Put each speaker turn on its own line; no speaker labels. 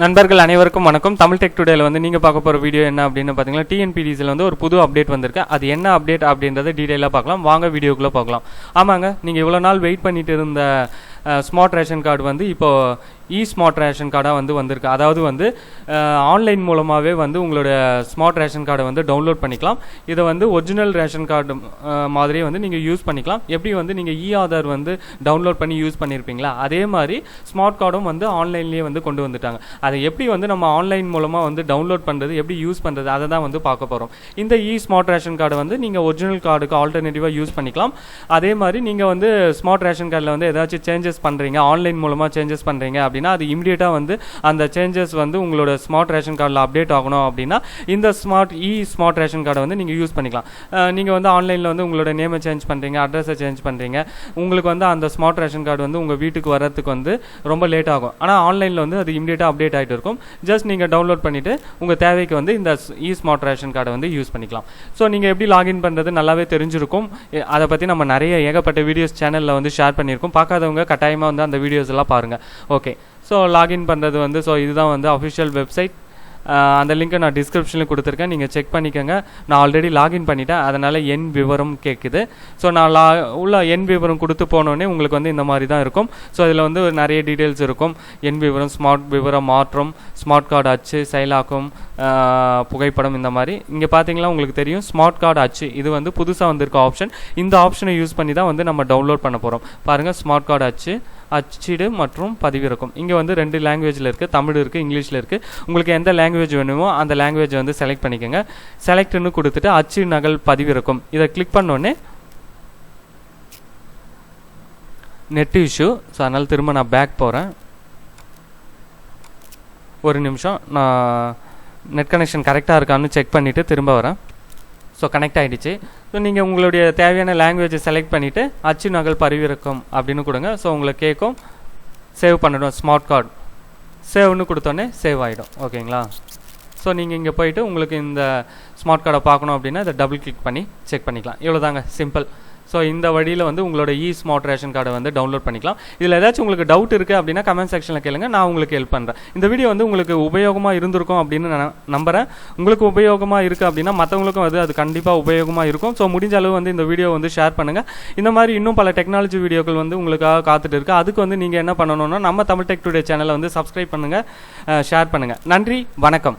நண்பர்கள் அனைவருக்கும் வணக்கம். தமிழ் டெக் டுடேல வந்து நீங்கள் பார்க்க போகிற வீடியோ என்ன அப்படின்னு பார்த்தீங்கன்னா டிஎன்பிடிசியில் வந்து ஒரு புது அப்டேட் வந்திருக்கு. அது என்ன அப்டேட் அப்படின்றத டீட்டெயிலாக பார்க்கலாம். வாங்க வீடியோக்குள்ளே பார்க்கலாம் ஆமாங்க நீங்கள் இவ்வளோ நாள் வெயிட் பண்ணிட்டு இருந்த ஸ்மார்ட் ரேஷன் கார்டு வந்து இப்போ இ ஸ்மார்ட் ரேஷன் கார்டாக வந்து வந்திருக்கு. அதாவது வந்து ஆன்லைன் மூலமாகவே வந்து உங்களோட ஸ்மார்ட் ரேஷன் கார்டை வந்து டவுன்லோட் பண்ணிக்கலாம். இதை வந்து ஒரிஜினல் ரேஷன் கார்டு மாதிரியே வந்து நீங்கள் யூஸ் பண்ணிக்கலாம். எப்படி வந்து நீங்கள் இ ஆதார் வந்து டவுன்லோட் பண்ணி யூஸ் பண்ணியிருப்பீங்களா அதே மாதிரி ஸ்மார்ட் கார்டும் வந்து ஆன்லைன்லேயே வந்து கொண்டு வந்துட்டாங்க. அதை எப்படி வந்து நம்ம ஆன்லைன் மூலமாக வந்து டவுன்லோட் பண்ணுறது எப்படி யூஸ் பண்ணுறது அதை தான் வந்து பார்க்க போகிறோம் இந்த இ ஸ்மார்ட் ரேஷன் கார்டை வந்து நீங்கள் ஒரிஜினல் கார்டுக்கு ஆல்டர்னேட்டிவாக யூஸ் பண்ணிக்கலாம். அதே மாதிரி நீங்கள் வந்து ஸ்மார்ட் ரேஷன் கார்டில் வந்து ஏதாச்சும் சேஞ்சஸ் பண்ணுறீங்க ஆன்லைன் மூலமாக சேஞ்சஸ் பண்ணுறீங்க அப்படின்னா அது இமீடியட்டாக வந்து அந்த சேஞ்சஸ் வந்து உங்களோட ஸ்மார்ட் ரேஷன் கார்டில் அப்டேட் ஆகணும் அப்படின்னா இந்த ஸ்மார்ட் இ ஸ்மார்ட் ரேஷன் கார்டை வந்து நீங்கள் யூஸ் பண்ணிக்கலாம். நீங்கள் வந்து ஆன்லைனில் வந்து உங்களோட நேமை சேஞ்ச் பண்ணுறீங்க அட்ரஸை சேஞ்ச் பண்ணுறீங்க உங்களுக்கு வந்து அந்த ஸ்மார்ட் ரேஷன் கார்டு வந்து உங்கள் வீட்டுக்கு வர்றதுக்கு வந்து ரொம்ப லேட் ஆகும். ஆனால் ஆன்லைனில் வந்து அது இமீடியட்டாக அப்டேட் ஆகிட்டு இருக்கும். ஜஸ்ட் நீங்கள் டவுன்லோட் பண்ணிவிட்டு உங்கள் தேவைக்கு வந்து இந்த இ ஸ்மார்ட் ரேஷன் கார்டை வந்து யூஸ் பண்ணிக்கலாம். ஸோ நீங்கள் எப்படி லாகின் பண்ணுறது நல்லாவே தெரிஞ்சிருக்கும். அதை பற்றி நம்ம நிறைய ஏகப்பட்ட வீடியோஸ் சேனலில் வந்து ஷேர் பண்ணியிருக்கோம். பார்க்காதவங்க கட்டாயமாக வந்து அந்த வீடியோஸ் எல்லாம் பாருங்கள் ஓகே ஸோ லாகின் பண்ணுறது வந்து ஸோ இதுதான் வந்து அஃபிஷியல் வெப்சைட் அந்த லிங்க்கை நான் டிஸ்கிரிப்ஷனில் கொடுத்துருக்கேன். நீங்கள் செக் பண்ணிக்கோங்க. நான் ஆல்ரெடி லாகின் பண்ணிட்டேன். அதனால் என் விவரம் கேட்குது ஸோ நான் லா உள்ள என் விவரம் கொடுத்து போனோடனே உங்களுக்கு வந்து இந்த மாதிரி தான் இருக்கும். ஸோ அதில் வந்து நிறைய டீட்டெயில்ஸ் இருக்கும். என் விவரம் ஸ்மார்ட் விவரம் மாற்றம் ஸ்மார்ட் கார்டு அச்சு செயலாக்கம் புகைப்படம் இந்த மாதிரி. இங்கே பார்த்தீங்கன்னா உங்களுக்கு தெரியும். ஸ்மார்ட் கார்டு அச்சு இது வந்து புதுசாக வந்திருக்க ஆப்ஷன் இந்த ஆப்ஷனை யூஸ் பண்ணி தான் வந்து நம்ம டவுன்லோட் பண்ண போகிறோம் பாருங்கள் ஸ்மார்ட் கார்டு அச்சு அச்சிடு மற்றும் பதிவிறக்கும். இங்கே வந்து ரெண்டு லாங்குவேஜில் இருக்குது தமிழ் இருக்குது இங்கிலீஷில் இருக்குது உங்களுக்கு எந்த லாங்குவேஜ் வேணுமோ அந்த லாங்குவேஜ் வந்து செலக்ட் பண்ணிக்கோங்க. செலக்ட்னு கொடுத்துட்டு அச்சு நகல் பதிவிறக்கும். இதை கிளிக் பண்ணோடனே நெட் இஷ்யூ ஸோ அதனால் திரும்ப நான் பேக் போகிறேன் ஒரு நிமிஷம். நான் நெட் கனெக்ஷன் கரெக்டாக இருக்கான்னு செக் பண்ணிவிட்டு திரும்ப வரேன். ஸோ கனெக்ட் ஆகிடுச்சு ஸோ நீங்கள் உங்களுடைய தேவையான லாங்குவேஜை செலக்ட் பண்ணிவிட்டு அச்சு நகல் பரிவிறக்கம் அப்படின்னு கொடுங்க. ஸோ உங்களை கேட்கும் சேவ் பண்ணிடும் ஸ்மார்ட் கார்டு சேவ்னு கொடுத்தோன்னே சேவ் ஆகிடும் ஓகேங்களா ஸோ நீங்கள் இங்கே போயிட்டு உங்களுக்கு இந்த ஸ்மார்ட் கார்டை பார்க்கணும் அப்படின்னா இதை டபுள் கிளிக் பண்ணி செக் பண்ணிக்கலாம். இவ்வளோதாங்க சிம்பிள் ஸோ இந்த வழியில் வந்து உங்களோட இ ஸ்மார்ட் ரேஷன் கார்டை வந்து டவுன்லோட் பண்ணிக்கலாம். இதில் ஏதாச்சும் உங்களுக்கு டவுட் இருக்குது அப்படின்னா கமெண்ட் செக்ஷனில் கேளுங்க. நான் உங்களுக்கு ஹெல்ப் பண்ணுறேன் இந்த வீடியோ வந்து உங்களுக்கு உபயோகமாக இருந்திருக்கும் அப்படின்னு நான் நம்புகிறேன் உங்களுக்கு உபயோகமாக இருக்குது அப்படின்னா மற்றவங்களுக்கும் வந்து அது கண்டிப்பாக உபயோகமாக இருக்கும். ஸோ முடிஞ்ச அளவு வந்து இந்த வீடியோ வந்து ஷேர் பண்ணுங்கள் இந்த மாதிரி இன்னும் பல டெக்னாலஜி வீடியோக்கள் வந்து உங்களுக்காக காத்துட்டு இருக்குது அதுக்கு வந்து நீங்கள் என்ன பண்ணணும்னா நம்ம தமிழ் டெக் டுடே சேனலை வந்து சப்ஸ்கிரைப் பண்ணுங்கள் ஷேர் பண்ணுங்கள் நன்றி வணக்கம்.